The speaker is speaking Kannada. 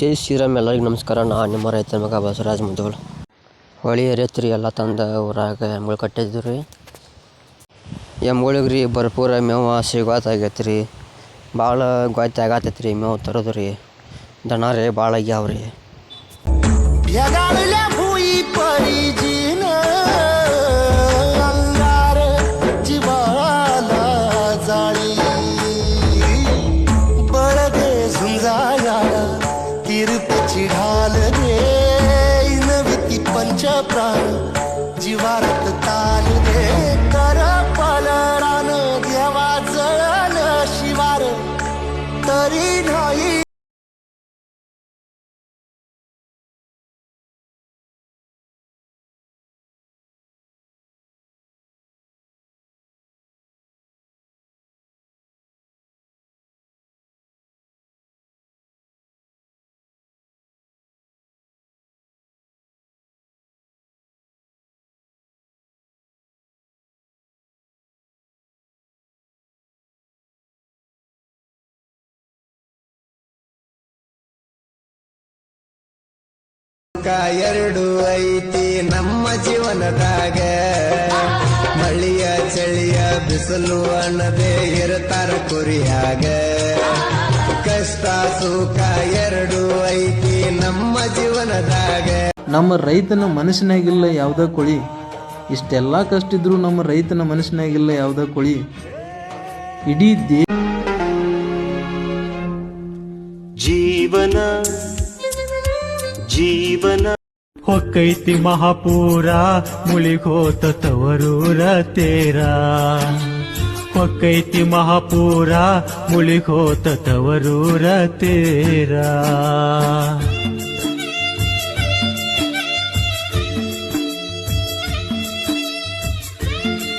ಜೈ ಶ್ರೀರಾಮ್ ಎಲ್ಲರಿಗೂ ನಮಸ್ಕಾರ. ನಾನು ನಿಮ್ಮ ರೈತ ಮಗ ಬಸವರಾಜ್ ಮುದೋಳ್ ಹೊಳಿ ಎರೆತ್ರಿ ಎಲ್ಲ ತಂದ ಊರಾಗ ಎಮ್ಗಳು ಕಟ್ಟಿದ್ವಿ ರೀ ಎಮ್ಗಳಿಗೆ ರೀ ಭರ್ಪೂರ ಮೇವು ಸಿಗೋತಾಗೈತೆ ರೀ ಭಾಳ ಗೋಯ್ತ ಆಗತ್ತೈತೆ ರೀ ಮೇವು ತರೋದು ರೀ. ದನ ರೀ ಭಾಳ ಆಗ್ಯಾವ ರೀ नविती प्राण जीवारत ताल दे. कर पलरान देवा जळल शिवार. तरी नाही ಸುಖ ಎರಡು ಐತಿ ನಮ್ಮ ಜೀವನದಾಗ. ಮಳಿಯ ಚಳಿಯ ಬಿಸಿಲು ಅನ್ನದೇ ಇರ್ತಾರ ಕುರಿಯಾಗ. ಕಷ್ಟ ಸುಖ ಎರಡು ಐತಿ ನಮ್ಮ ಜೀವನದಾಗ. ನಮ್ಮ ರೈತನ ಮನಸ್ಸಿನಾಗಿಲ್ಲ ಯಾವ್ದ ಕೊಳಿ? ಇಷ್ಟೆಲ್ಲ ಕಷ್ಟ ಇದ್ರು ನಮ್ಮ ರೈತನ ಮನಸ್ಸಿನಾಗಿಲ್ಲ ಯಾವ್ದ ಕೊಳಿ? ಇಡೀ ದೇ ಜೀವನ ಜೀವನ ಹೊಕ್ಕೈತಿ ಮಹಾಪೂರ ಮುಳಿಗೋತ ತವರೂರ ತೇರ ಹೊಕ್ಕೈತಿ ಮಹಾಪೂರ ಮುಳಿಗೋತ ತವರೂರ ತೇರ